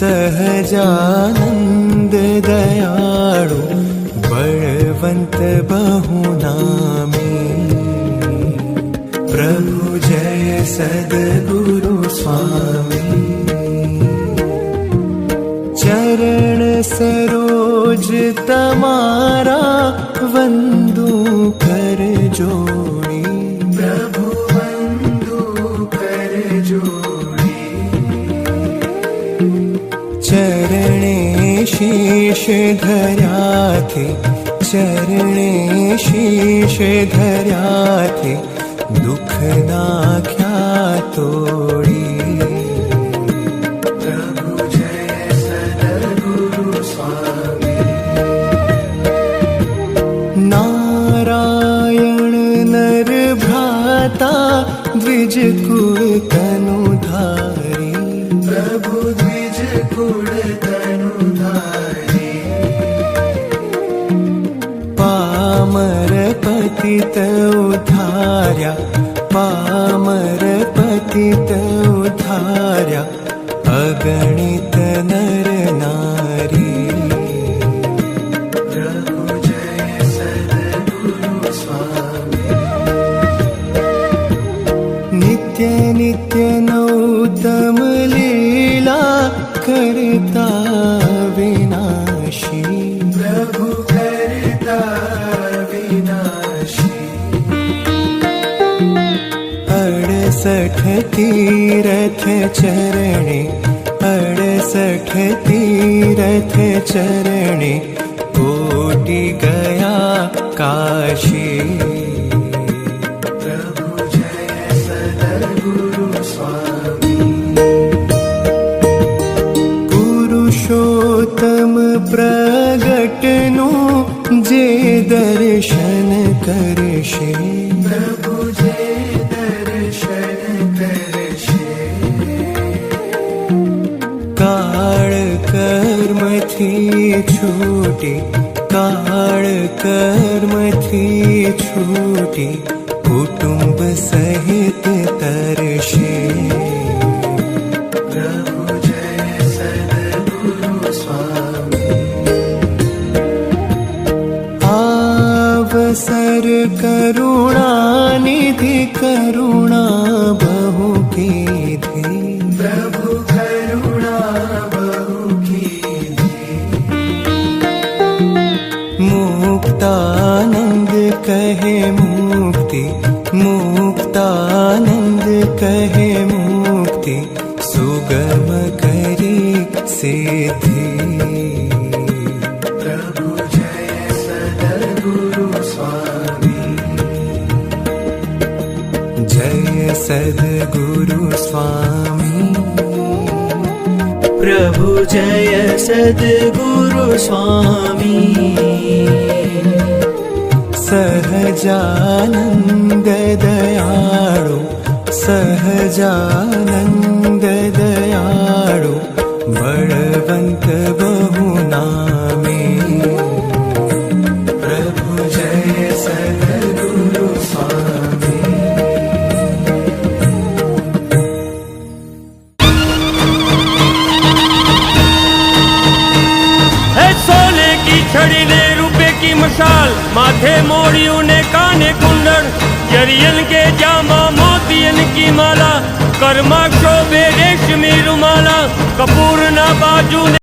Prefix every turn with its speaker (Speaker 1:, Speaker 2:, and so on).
Speaker 1: सहजानन्द दयाळु बळवन्त बहुनामी। प्रभु जय सद्गुरु स्वामी। चरण सरोज तमारा वन्दु कर जोड़ी चरणे शीश धर्याथे चरणे शीश धर्याथे दुःख नाख्या तोडी। प्रभु जय सद्गुरु नारायण नर भ्राता द्विज कुल तनु धारी। प्रभु धारी पामर पतित उधार्या पामर पतित अगणित नर नारी। नित्य नित्य नौतम लीला करता विनाशी। प्रभु करता विनाशी। अड़सठ तीरथ चरणे अड़सठ तीरथ चरणे कोटि गया काशी। प्रगटनु जे दर्शन करशे। प्रभु जे दर्शन करशे। काळ कर्मथी छूटी काळ कर्मथी छूटी कुटुंब सहित तरशे आवसर करुणा निधि करुणा बहु कीधी प्रभु करुणा बहु कीधी मुक्तानंद कहे मुक्ति मुक्तानंद कहे मुक्ति सुगम करी सिद्धि जय सद्गुरु स्वामी। प्रभु जय सद्गुरु स्वामी। सहजानन्द
Speaker 2: सोने की छड़ी ने रुपए की मशाल माथे मोड़ियों ने काने कुंडल जरियन के जामा मोतियन की माला कर्मा शोभे रेशमी रुमाला कपूर ना बाजू ने